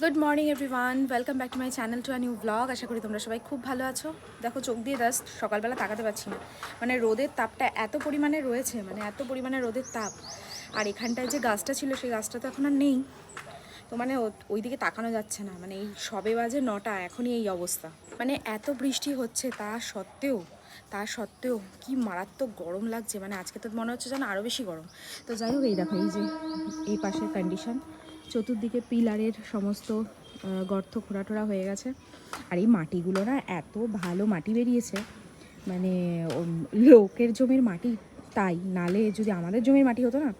Good morning everyone welcome back to my channel to a new blog আশা করি তোমরা সবাই খুব ভালো আছো। দেখো, চোখ দিয়ে জাস্ট সকালবেলা তাকাতে পারছি না। মানে রোদের তাপটা এত পরিমাণে রয়েছে মানে এত পরিমাণে রোদের তাপ। আর এখানটায় যে গাছটা ছিল, সেই গাছটা তো এখন আর নেই। তো মানে ও- ওইদিকে তাকানো যাচ্ছে না। মানে এই সবে বাজে নটা, এখনই এই অবস্থা। মানে এত বৃষ্টি হচ্ছে, তা সত্ত্বেও তা সত্ত্বেও কি মারাত্মক গরম লাগছে। মানে আজকে তো মনে হচ্ছে যেন আরও বেশি গরম। তো যাই হোক, এই দেখো, এই যে এই পাশের কন্ডিশন চতুর্দিকে পিলারের সমস্ত গর্ত খোঁড়াটোড়া হয়ে গেছে। আর এই মাটিগুলো না এত ভালো মাটি বেরিয়েছে মানে লোকের জমির মাটি তাই, নালে যদি আমাদের জমির মাটি হতো না,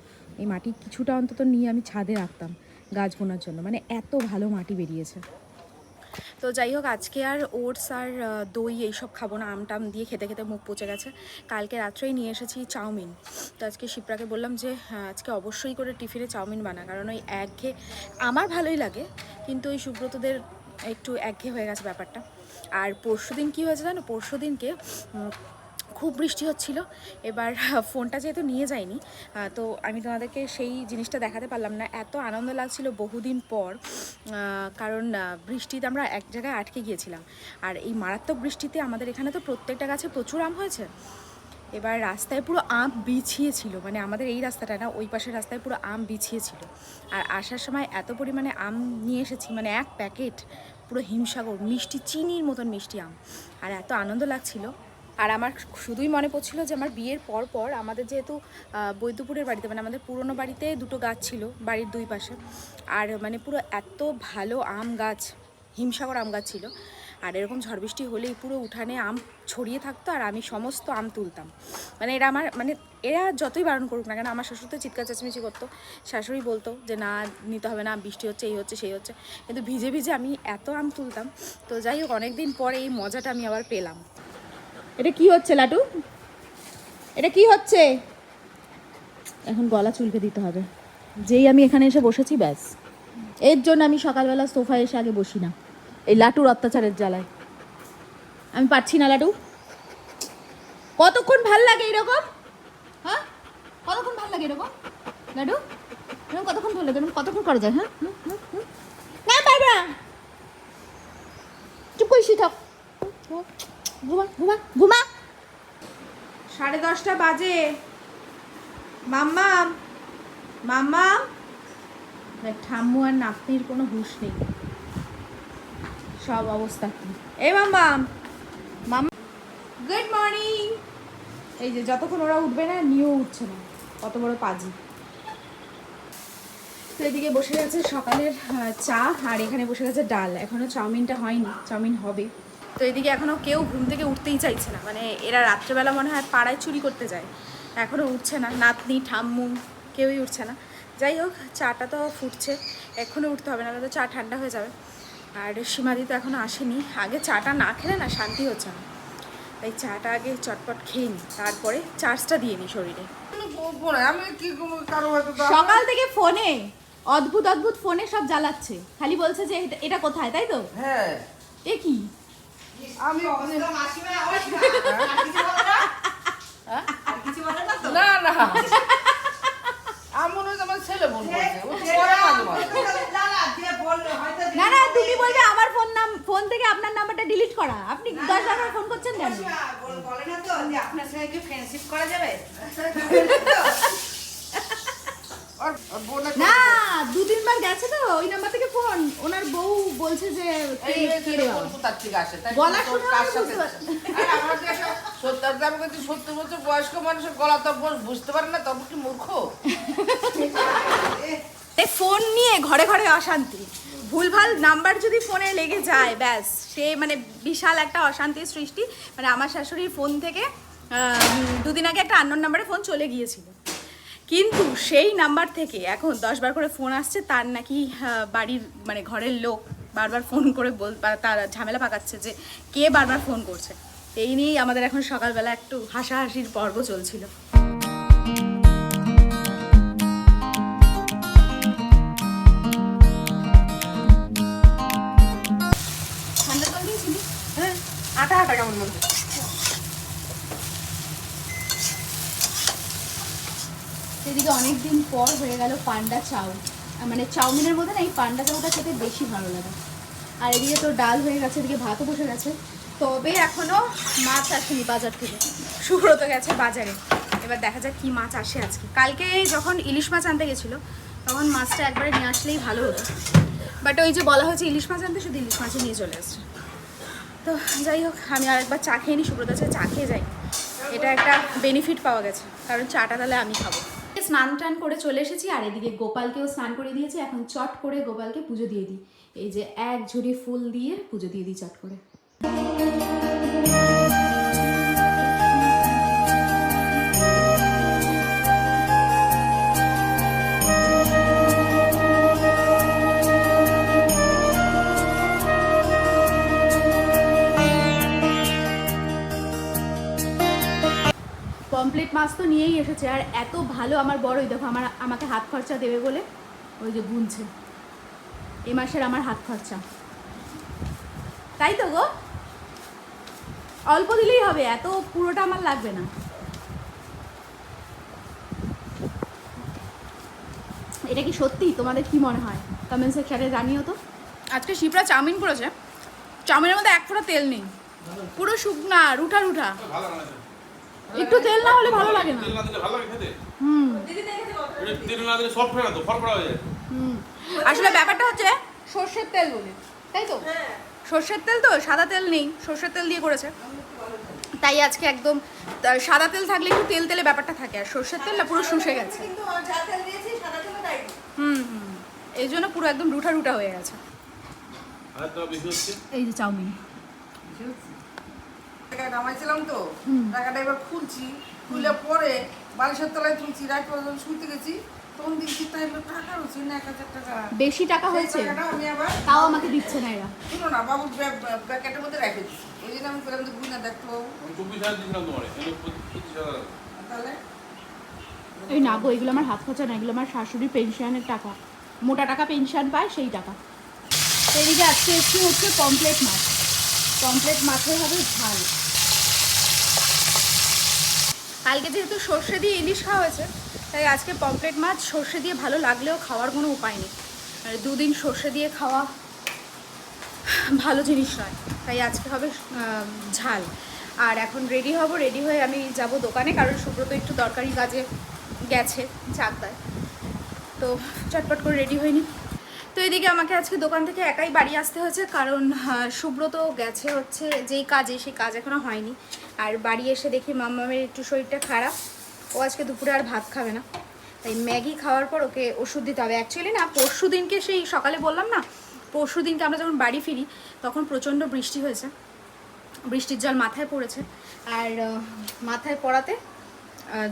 এই মাটি কিছুটা অন্তত নিয়ে আমি ছাদে রাখতাম গাছ বোনার জন্য। মানে এত ভালো মাটি বেরিয়েছে। তো যাই হোক আজকে আর ওটস আর দই এইসব খাব না। আম টাম দিয়ে খেতে খেতে মুখ পচে গেছে। কালকে রাত্রেই নিয়ে এসেছি চাউমিন। তো আজকে শিপ্রাকে বললাম যে হ্যাঁ, আজকে অবশ্যই করে টিফিনে চাউমিন বানা কারণ ওই একঘে আমার ভালোই লাগে কিন্তু ওই সুব্রতদের একটু একঘে হয়ে গেছে ব্যাপারটা। আর পরশু দিন কী হয়েছে জানো? পরশু দিনকে খুব বৃষ্টি হচ্ছিল। এবার ফোনটা যেহেতু নিয়ে আহ, তো আমি তোমাদেরকে সেই জিনিসটা দেখাতে পারলাম না। এত আনন্দ লাগছিল বহুদিন পর কারণ বৃষ্টিতে আমরা এক জায়গায় আটকে গিয়েছিলাম। আর এই মারাত্মক বৃষ্টিতে আমাদের এখানে তো প্রত্যেকটা গাছে প্রচুর আম হয়েছে। এবার রাস্তায় পুরো আম বিছিয়ে ছিল মানে আমাদের এই রাস্তাটা না ওই পাশের রাস্তায় পুরো আম বিছিয়েছিল। আর আসার সময় এত পরিমাণে আম নিয়ে এসেছি মানে এক প্যাকেট পুরো হিমসাগর মিষ্টি চিনির মতন মিষ্টি আম। আর এত আনন্দ লাগছিল। আর আমার শুধুই মনে পড়ছিল যে আমার বিয়ের পর পর আমাদের যেহেতু বৈদ্যপুরের বাড়িতে মানে আমাদের পুরনো বাড়িতে দুটো গাছ ছিল বাড়ির দুই পাশে। আর মানে পুরো এত ভালো আম গাছ, হিমসাগর আম গাছ ছিল। আর এরকম ঝড় বৃষ্টি হলেই পুরো উঠানে আম ছড়িয়ে থাকতো আর আমি সমস্ত আম তুলতাম। মানে এরা আমার মানে এরা যতই বারণ করুক না কেন, আমার শ্বশুর তো চিৎকার চেঁচামেচি করতো। শাশুড়ি বলতো যে, না, নিতে হবে না, বৃষ্টি হচ্ছে, এই হচ্ছে, সেই হচ্ছে। কিন্তু ভিজে ভিজে আমি এত আম তুলতাম। তো যাই হোক অনেক দিন পরে এই মজাটা আমি আবার পেলাম। এটা কি হচ্ছে, লাটু? এটা কি হচ্ছে? এখন গলা চুলকে দিতে হবে। যেই আমি এখানে এসে বসেছি, ব্যাস। এর জন্য আমি সকালবেলা সোফায় এসে আগে বসি না। এই লাটুর অত্যাচারের জ্বালায়। আমি পারছি না, লাটু। কতক্ষণ ভালো লাগে এরকম? হ্যাঁ? কতক্ষণ ভালো লাগে এরকম? লাটু, এরকম কতক্ষণ ভালো লাগে? কতক্ষণ করা যায় হ্যাঁ। না, পারবে না। চুপ করে থাক। সাড়ে দশটা বাজে। মাম্মাম মাম্মাম। ঠাম্মু আর নাতনির কোনো হুঁশ নেই। সব অবস্থা এই মাম্মাম, মাম্মা। Good morning. এই যে যতক্ষণ ওরা উঠবে না নিয়েও উঠছে না। কত বড় পাজি। তো এদিকে বসে গেছে সকালের চা, আর এখানে বসে গেছে ডাল। এখনও চাউমিনটা হয়নি, চাউমিন হবে। তো এদিকে এখনও কেউ ঘুম থেকে উঠতেই চাইছে না। মানে এরা রাত্রেবেলা মনে হয় পাড়ায় চুরি করতে যায়। এখনও উঠছে না। নাতনি ঠাম্মু কেউই উঠছে না। যাই হোক চাটা তো ফুটছে। এখনও উঠতে হবে না তো চা ঠান্ডা হয়ে যাবে। আর সীমাদি তো এখনও আসেনি। আগে চাটা না খেলে না শান্তি হচ্ছে না। তাই চাটা আগে চটপট খেয়ে নিই তারপরে চার্জটা দিয়ে নিই শরীরে। পরে আমি কি কোনো কারও হয়তো তো- সকাল থেকে ফোনে। অদ্ভুত অদ্ভুত ফোনে সব জ্বালাচ্ছে। খালি বলছে যে এটা- এটা কোথায়? তাই তো? হ্যাঁ। এ কি? আমি না? না আমার ছেলে মাঝে মাঝে। না না তুমি বলবে আমার ফোন নাম ফোন থেকে আপনার নাম্বারটা ডিলিট করা। আপনি দশ বার ফোন করছেন কেন? আর আর বোনে না দু তিনবার গেছে তো ওই নাম্বার থেকে কার বউ আমার যে একটা সত্তর দাম কিন্তু সত্তর বছর বয়স্ক মানুষের গলা তো বুঝতে পারে না তবে কি মূর্খ? ফোন নিয়ে ঘরে ঘরে অশান্তি। ভুলভাল নাম্বার যদি ফোনে লেগে যায় ব্যাস সে মানে বিশাল একটা অশান্তির সৃষ্টি। মানে আমার শাশুড়ির ফোন থেকে দুদিন আগে একটা আন্নোর নাম্বারে ফোন চলে গিয়েছিল। কিন্তু সেই নাম্বার থেকে এখন দশবার করে ফোন আসছে, তার নাকি বাড়ির মানে ঘরের লোক বারবার ফোন করে বল তার ঝামেলা পাকাচ্ছে যে কে বারবার ফোন করছে। এই নিয়েই আমাদের এখন সকালবেলা একটু হাসাহাসির পর্ব চলছিল। অনেক দিন পর হয়ে গেল পান্ডা চাউ। মানে চাউমিনের মধ্যে না এই পান্ডা চাউটা খেতে বেশি ভালো লাগে। আর এদিকে তো ডাল হয়ে গেছে, এদিকে ভাতও বসে গেছে। তবে এখনও মাছ আসেনি বাজার থেকে। সুব্রত গেছে বাজারে। এবার দেখা যাক কি মাছ আসে আজকে। কালকে যখন ইলিশ মাছ আনতে গেছিল, তখন মাছটা একবারে নিয়ে আসলেই ভালো হতো। বাট ওই যে বলা হয়েছে ইলিশ মাছ আনতে, শুধু ইলিশ মাছই নিয়ে চলে আসছে। তো যাই হোক, আমি আরেকবার চা খেয়ে নিই সুব্রত আছে, চা খেয়ে যাই। এটা একটা বেনিফিট পাওয়া গেছে। কারণ চাটা তাহলে আমি খাব। স্নান টান করে চলে এসেছি, আর এদিকে গোপালকেও স্নান করে দিয়েছি। এখন চট করে গোপালকে পুজো দিয়ে দিই। এই যে এক ঝুড়ি ফুল দিয়ে পুজো দিয়ে দিই চট করে। মাছ তো নিয়েই এসেছে। আর এত ভালো আমার বড়ই দেখো আমার আমাকে হাত খরচা দেবে বলে। ওই যে গুনছে এ মাসের আমার হাত খরচা। তাই তো গো? অল্প দিলেই হবে এত পুরোটা আমার লাগবে না। এটা কি সত্যি? তোমাদের কি মনে হয়? কমেন্ট সেকশনে জানিও তো। আজকে শিপ্রা চাউমিন করেছে। চাউমিনের মধ্যে এক ফোঁটা তেল নেই। পুরো শুকনা রুঠা না। একটু তেল না হলে ভালো লাগে না। তেল না দিলে ভালো লাগে খেতে? হুম। তেল না দিলে সফট হয়ে না তো ফরফরা হয়ে যায়। হুম। আসলে ব্যাপারটা হচ্ছে সর্ষের তেল বলে তাই তো? সর্ষের তেল তো সাদা তেল নেই সর্ষের তেল দিয়ে করেছে। তাই আজকে একদম সাদা তেল থাকলে একটু তেল তেলে ব্যাপারটা থাকে আর সর্ষের তেল না পুরো শুষে গেছে। কিন্তু যা তেল দিয়েছি সাদা তেলে দেয়নি। হুম হুম। এই জন্য পুরো একদম রুটা রুটা হয়ে গেছে। এই যে চাউমিন। টাকা নামাইছিলাম তো। টাকাটা এবার খুলছি খুলে পরে বালিশের তলায় তুলছি রাত করে যখন গেছি তখন দেখছি তাই টাকা হচ্ছে না এক হাজার টাকা। বেশি টাকা হয়েছে? টাকাটা আমি আবার তাও আমাকে দিচ্ছে না এরা। শুনো না বাবুর প্যাকেটের মধ্যে রেখে দিচ্ছি ওই জন্য আমি বললাম যে বুঝি না দেখতে বাবু। চব্বিশ হাজার তোমার হাজার। তাহলে? এই না গো এগুলো আমার হাত খরচা না এগুলো আমার শাশুড়ির পেনশনের টাকা। মোটা টাকা পেনশন পায় সেই টাকা। এদিকে আজকে একটু হচ্ছে পমপ্লেট মাছ। পমপ্লেট মাছের হবে ঝাল। কালকে যেহেতু সর্ষে দিয়ে ইলিশ খাওয়া হয়েছে, তাই আজকে পমপ্লেট মাছ সর্ষে দিয়ে ভালো লাগলেও খাওয়ার কোনো উপায় নেই। আর দুদিন সর্ষে দিয়ে খাওয়া ভালো জিনিস নয়, তাই আজকে হবে ঝাল। আর এখন রেডি হব রেডি হয়ে আমি যাব দোকানে, কারণ সুব্রত একটু দরকারি কাজে গেছে চাকদায়। তো চটপট করে রেডি হয়নি তো এদিকে আমাকে আজকে দোকান থেকে একাই বাড়ি আসতে হয়েছে, কারণ সুব্রত গেছে হচ্ছে, যেই কাজে, সেই কাজ এখনও হয়নি। আর বাড়ি এসে দেখি মাম্মামের একটু শরীরটা খারাপ। ও আজকে দুপুরে আর ভাত খাবে না। তাই ম্যাগি খাওয়ার পর ওকে ওষুধ দিতে হবে। অ্যাকচুয়ালি না, পরশু দিনকে সেই সকালে বললাম না, পরশু দিনকে আমরা যখন বাড়ি ফিরি, তখন প্রচণ্ড বৃষ্টি হয়েছে। বৃষ্টির জল মাথায় পড়েছে। আর মাথায় পড়াতে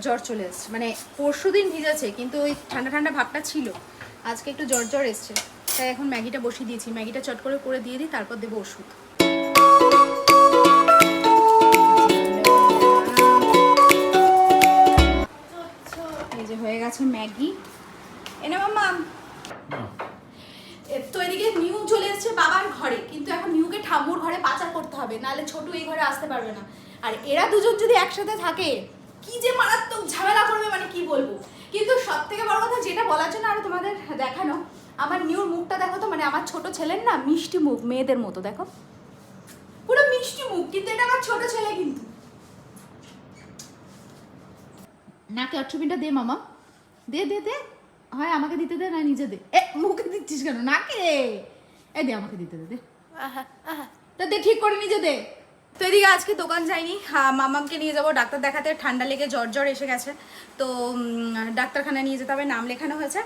জ্বর চলে এসছে। মানে পরশু দিন ভিজেছে, কিন্তু ওই ঠান্ডা ঠান্ডা ভাবটা ছিল। আজকে একটু জ্বর জ্বর এসছে। তাই এখন ম্যাগিটা বসিয়ে দিয়েছি। ম্যাগিটা চট করে করে দিয়ে দিই, তারপর দেবো ওষুধ। এই যে হয়ে গেছে ম্যাগি। এনে মাম্মা। তো এদিকে নিউ চলে এসেছে বাবার ঘরে, কিন্তু এখন নিউকে ঠাম্মুর ঘরে পাচার করতে হবে, নাহলে ছোটু এই ঘরে আসতে পারবে না। আর এরা দুজন যদি একসাথে থাকে, কি যে মারাত্মক ঝামেলা করবে মানে কি বলব? কিন্তু সব থেকে বড় কথা যেটা বলার জন্য আরও তোমাদের দেখানো আমার নিউর মুখটা দেখো তো মানে আমার ছোট ছেলের না মিষ্টি মুখ মেয়েদের মতো দেখো। পুরো মিষ্টি মুখ কিন্তু এটা আমার ছোট ছেলে কিন্তু। নাকে অট্টপিনটা দে মামা। দে দে দে। হয় আমাকে দিতে দে না নিজে দে। এ মুখে দিচ্ছিস কেন? নাকে! এ দে আমাকে দিতে দে দে। তা দে ঠিক করে নিজে দে। তো এদিকে আজকে দোকান যাইনি। মামামকে নিয়ে যাব। ডাক্তার দেখাতে ঠান্ডা লেগে জ্বর জ্বর এসে গেছে। তো ডাক্তারখানায় নিয়ে যেতে হবে, নাম লেখানো হয়েছে।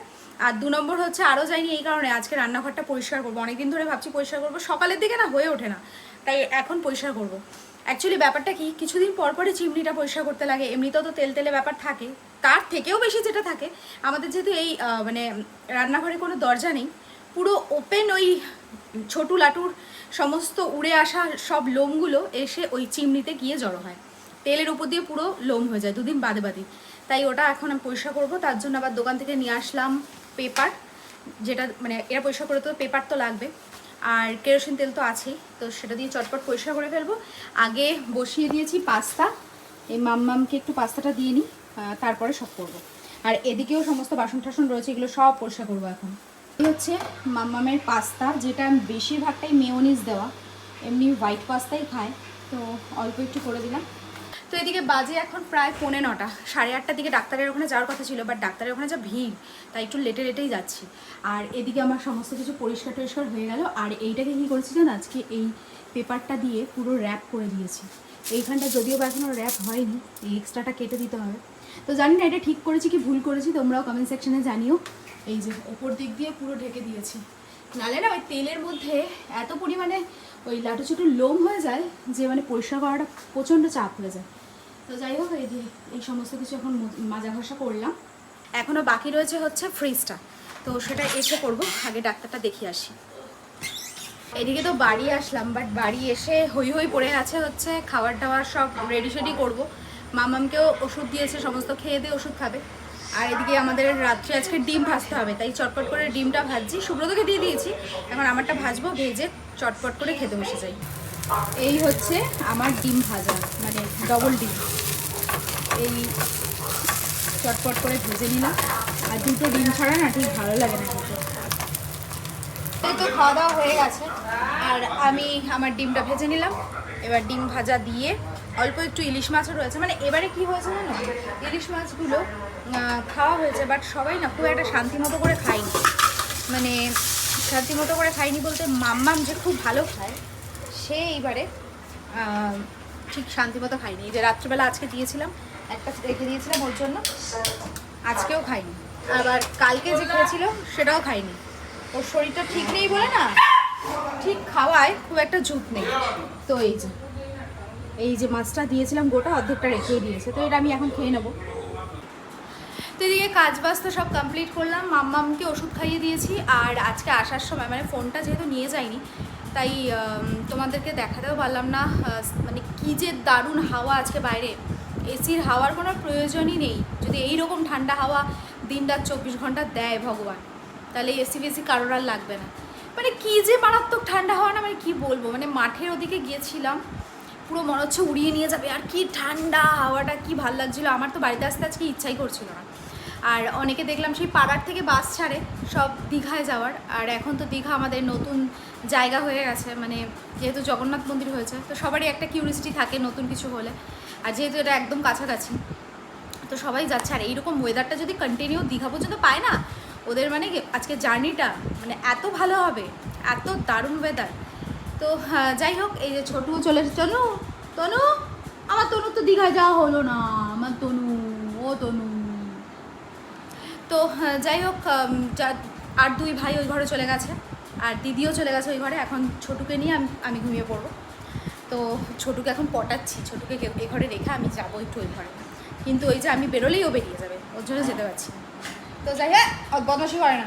আর দু নম্বর হচ্ছে আরও যাইনি এই কারণে আজকে রান্নাঘরটা পরিষ্কার করব। অনেকদিন ধরে ভাবছি পরিষ্কার করব। সকালের দিকে না হয়ে ওঠে না। তাই এখন পরিষ্কার করব। অ্যাকচুয়ালি ব্যাপারটা কি, কিছুদিন পর পরই চিমনিটা পরিষ্কার করতে লাগে। এমনিতেও তো তেল তেলে ব্যাপার থাকে। তার থেকেও বেশি যেটা থাকে, আমাদের যেহেতু এই মানে রান্নাঘরে কোনো দরজা নেই, পুরো ওপেন ওই ছোটু লাটুর সমস্ত উড়ে আসা সব লোমগুলো এসে ওই চিমনিতে গিয়ে জড়ো হয়। তেলের উপর দিয়ে পুরো লোম হয়ে যায়, দুদিন বাদে বাদে। তাই ওটা এখন আমি পরিষ্কার করব, তার জন্য আবার দোকান থেকে নিয়ে আসলাম পেপার, যেটা মানে এরা পরিষ্কার করে তো পেপার তো লাগবে। আর কেরোসিন তেল তো আছেই, তো সেটা দিয়ে চটপট পরিষ্কার করে ফেলব। আগে বসিয়ে দিয়েছি পাস্তা, এই মাম্মামকে একটু পাস্তাটা দিয়ে নিই তারপরে সব করব। আর এদিকেও সমস্ত বাসন টাসন রয়েছে, এগুলো সব পরিষ্কার করব এখন। এই হচ্ছে মাম্মামের পাস্তা, যেটা বেশিরভাগটাই মেয়োনিজ দেওয়া। এমনি হোয়াইট পাস্তাই খায়, তো অল্প একটু করে দিলাম। তো এদিকে বাজে এখন প্রায় পৌনে নটা, সাড়ে আটটার দিকে ডাক্তারের ওখানে যাওয়ার কথা ছিল বাট ডাক্তারের ওখানে যা ভিড়, তাই একটু লেটে লেটেই যাচ্ছি। আর এদিকে আমার সমস্ত কিছু পরিষ্কার টরিষ্কার হয়ে গেল, আর এইটাকে কী করেছি জানো, আজকে এই পেপারটা দিয়ে পুরো র্যাপ করে দিয়েছি। এইখানটা যদিও বা এখনও র্যাপ হয়নি, এই এক্সট্রাটা কেটে দিতে হবে। তো জানি না এটা ঠিক করেছি কি ভুল করেছি, তোমরাও কমেন্ট সেকশনে জানিও। এই যে ওপর দিক দিয়ে পুরো ঢেকে দিয়েছি। নালে না ওই তেলের মধ্যে এত পরিমাণে ওই লাটু চুটু লোম হয়ে যায় যে মানে পরিষ্কার করাটা প্রচণ্ড চাপ হয়ে যায়। তো যাই হোক, এই যে এই সমস্ত কিছু এখন মাজা ঘষা করলাম। এখনও বাকি রয়েছে হচ্ছে ফ্রিজটা তো সেটা এসে করব, আগে ডাক্তারটা দেখিয়ে আসি। এদিকে তো বাড়ি আসলাম বাট বাড়ি এসে হই হই পড়ে আছে হচ্ছে খাবার টাবার সব রেডি সেডি করব। মামামকেও ওষুধ দিয়েছে, সমস্ত খেয়ে দিয়ে ওষুধ খাবে। আর এদিকে আমাদের রাত্রে আজকে ডিম ভাজতে হবে, তাই চটপট করে ডিমটা ভাজছি। সুব্রতকে দিয়ে দিয়েছি, এখন আমারটা ভাজবো, ভেজে চটপট করে খেতে বসে যাই। এই হচ্ছে আমার ডিম ভাজা মানে ডবল ডিম। এই চটপট করে ভেজে নিলাম, আর দুটো ডিম ছাড়া না ঠিক ভালো লাগে না খেতে। তো খাওয়া দাওয়া হয়ে গেছে, আর আমি আমার ডিমটা ভেজে নিলাম। এবার ডিম ভাজা দিয়ে অল্প একটু ইলিশ মাছও রয়েছে মানে এবারে কি হয়েছে জানো? ইলিশ মাছগুলো খাওয়া হয়েছে বাট সবাই না খুব একটা শান্তি মতো করে খায়নি। মানে শান্তি মতো করে খায়নি বলতে মাম্মাম যে খুব ভালো খায়, সে এইবারে ঠিক শান্তি মতো এই যে রাত্রিবেলা আজকে দিয়েছিলাম, একটা রেখে দিয়েছিলাম ওর জন্য, আজকেও খাইনি আবার কালকে যে খেয়েছিল, সেটাও খাইনি ওর শরীরটা ঠিক নেই বলে না, ঠিক খাওয়ায়, খুব একটা জুত নেই। তো এই যে এই যে মাছটা দিয়েছিলাম গোটা, অর্ধেকটা রেখেই দিয়েছে। তো এটা আমি এখন খেয়ে নেব। তো এদিকে কাজ বাজ তো সব কমপ্লিট করলাম, মাম্মামকে ওষুধ খাইয়ে দিয়েছি আর আজকে আসার সময় মানে ফোনটা যেহেতু নিয়ে যাইনি, তাই তোমাদেরকে দেখাতেও পারলাম না মানে কী যে দারুণ হাওয়া আজকে বাইরে। এসির হাওয়ার কোনো প্রয়োজনই নেই, যদি এই রকম ঠান্ডা হাওয়া দিন রাত চব্বিশ ঘণ্টা দেয় ভগবান, তাহলে এসি বেসি কারোর আর লাগবে না। মানে কী যে মারাত্মক ঠান্ডা হাওয়া না মানে কী বলব মানে মাঠের ওদিকে গিয়েছিলাম পুরো মনে হচ্ছে উড়িয়ে নিয়ে যাবে। আর কি ঠান্ডা হাওয়াটা, কি ভালো লাগছিল। আমার তো বাড়িতে আসতে আজকে ইচ্ছাই করছিল না। আর অনেকে দেখলাম সেই পাড়ার থেকে বাস ছাড়ে, সব দীঘায় যাওয়ার। আর এখন তো দীঘা আমাদের নতুন জায়গা হয়ে গেছে মানে যেহেতু জগন্নাথ মন্দির হয়েছে, তো সবারই একটা কিউরিয়াসিটি থাকে নতুন কিছু হলে। আর যেহেতু এটা একদম কাছাকাছি, তো সবাই যাচ্ছে। আর এইরকম ওয়েদারটা যদি কন্টিনিউ দীঘা পর্যন্ত পায় না, ওদের মানে আজকে জার্নিটা মানে এত ভালো হবে, এত দারুণ ওয়েদার তো হ্যাঁ, যাই হোক এই যে ছোটু চলে তনু তনু আমার তনু তো দীঘায় যাওয়া হলো না আমার তনু ও তনু। তো হ্যাঁ, যাই হোক আর দুই ভাই ওই ঘরে চলে গেছে আর দিদিও চলে গেছে ওই ঘরে। এখন ছোটুকে নিয়ে আমি আমি ঘুমিয়ে পড়ব। তো ছোটুকে এখন পটাচ্ছি ছোটুকে এ ঘরে রেখে আমি যাব একটু ওই ঘরে। কিন্তু ওই যে আমি বেরোলেই ও বেরিয়ে যাবে ওর জন্য যেতে পারছি তো যাই হোক বদমাসি করে না।